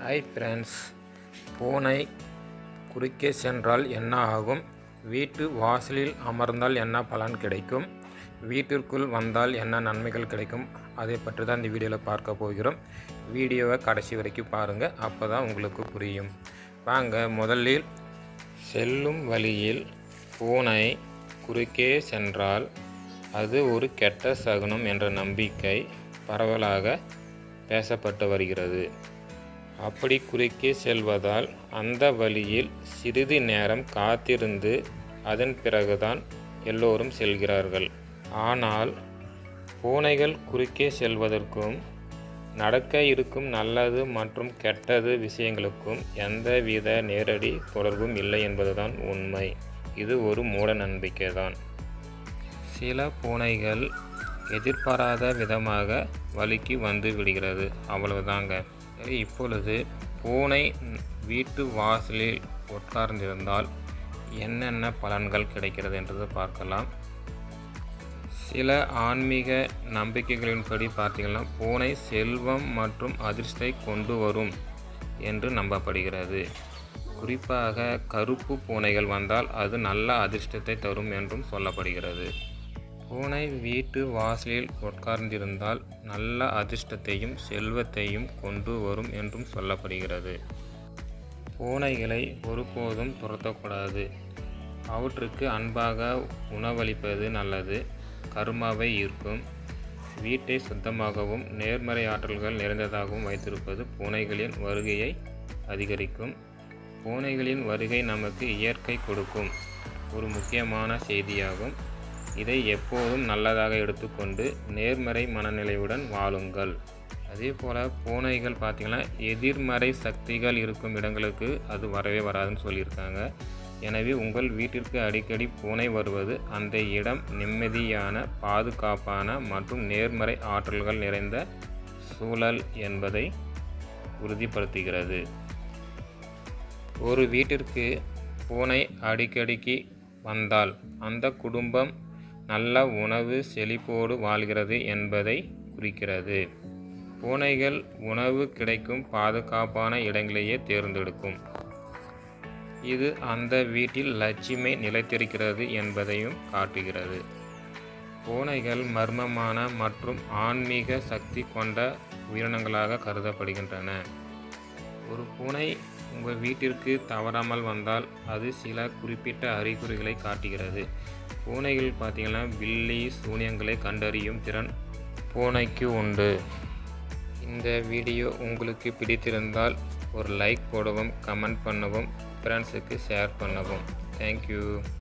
Hi friends. பூனை குறுக்கே சென்றால் என்ன ஆகும்? வீட்டு வாசலில் அமர்ந்தால் என்ன பலன் கிடைக்கும்? வீட்டிற்குள் வந்தால் என்ன நன்மைகள் கிடைக்கும்? அதை பற்றி தான் இந்த வீடியோவில் பார்க்க போகிறோம். வீடியோவை கடைசி வரைக்கும் பாருங்கள் அப்போ தான் உங்களுக்கு புரியும். வாங்க முதலில் செல்லும் வழியில் பூனை குறுக்கே சென்றால் அது ஒரு கெட்ட சகுனம் என்ற நம்பிக்கை பரவலாக பேசப்பட்டு வருகிறது. அப்படி குறுக்கே செல்வதால் அந்த வழியில் சிறிது நேரம் காத்திருந்து அதன் பிறகுதான் எல்லோரும் செல்கிறார்கள். ஆனால் பூனைகள் குறுக்கே செல்வதற்கும் நடக்க இருக்கும் நல்லது மற்றும் கெட்டது விஷயங்களுக்கும் எந்தவித நேரடி தொடர்பும் இல்லை என்பதுதான் உண்மை. இது ஒரு மூட நம்பிக்கை தான் சில பூனைகள் எதிர்பாராத விதமாக வழிக்கு வந்து விடுகிறது. அவ்வளவுதாங்க. இப்பொழுது பூனை வீட்டு வாசலில் உட்கார்ந்திருந்தால் என்னென்ன பலன்கள் கிடைக்கிறது என்றது பார்க்கலாம். சில ஆன்மீக நம்பிக்கைகளின்படி பார்த்தீங்கன்னா பூனை செல்வம் மற்றும் அதிர்ஷ்டத்தை கொண்டு வரும் என்று நம்பப்படுகிறது. குறிப்பாக கருப்பு பூனைகள் வந்தால் அது நல்ல அதிர்ஷ்டத்தை தரும் என்றும் சொல்லப்படுகிறது. பூனை வீட்டு வாசலில் உட்கார்ந்திருந்தால் நல்ல அதிர்ஷ்டத்தையும் செல்வத்தையும் கொண்டு வரும் என்றும் சொல்லப்படுகிறது. பூனைகளை ஒருபோதும் துரத்தக்கூடாது. அவற்றுக்கு அன்பாக உணவளிப்பது நல்லது. கருமாவை ஈர்க்கும். வீட்டை சுத்தமாகவும் நேர்மறை ஆற்றல்கள் நிறைந்ததாகவும் வைத்திருப்பது பூனைகளின் வருகையை அதிகரிக்கும். பூனைகளின் வருகை நமக்கு இயற்கை கொடுக்கும். ஒரு முக்கியமான செய்தியாகும். இதை எப்போதும் நல்லதாக எடுத்துக்கொண்டு நேர்மறை மனநிலையுடன் வாழுங்கள். அதே போல் பூனைகள் பார்த்திங்கன்னா எதிர்மறை சக்திகள் இருக்கும் இடங்களுக்கு அது வரவே வராதுன்னு சொல்லியிருக்காங்க. எனவே உங்கள் வீட்டிற்கு அடிக்கடி பூனை வருவது அந்த இடம் நிம்மதியான பாதுகாப்பான மற்றும் நேர்மறை ஆற்றல்கள் நிறைந்த சூழல் என்பதை உறுதிப்படுத்துகிறது. ஒரு வீட்டிற்கு பூனை அடிக்கடிக்கு வந்தால் அந்த குடும்பம் நல்ல உணவு செழிப்போடு வாழ்கிறது என்பதை குறிக்கிறது. பூனைகள் உணவு கிடைக்கும் பாதுகாப்பான இடங்களையே தேர்ந்தெடுக்கும். இது அந்த வீட்டில் லட்சுமி நிலைத்திருக்கிறது என்பதையும் காட்டுகிறது. பூனைகள் மர்மமான மற்றும் ஆன்மீக சக்தி கொண்ட உயிரினங்களாக கருதப்படுகின்றன. ஒரு பூனை உங்கள் வீட்டிற்கு தவறாமல் வந்தால் அது சில குறிப்பிட்ட அறிகுறிகளை காட்டுகிறது. பூனைகள் பார்த்திங்கன்னா வில்லி சூனியங்களை கண்டறியும் திறன் பூனைக்கு உண்டு. இந்த வீடியோ உங்களுக்கு பிடித்திருந்தால் ஒரு லைக் போடவும் கமெண்ட் பண்ணவும் ஃப்ரெண்ட்ஸுக்கு ஷேர் பண்ணவும். தேங்க்யூ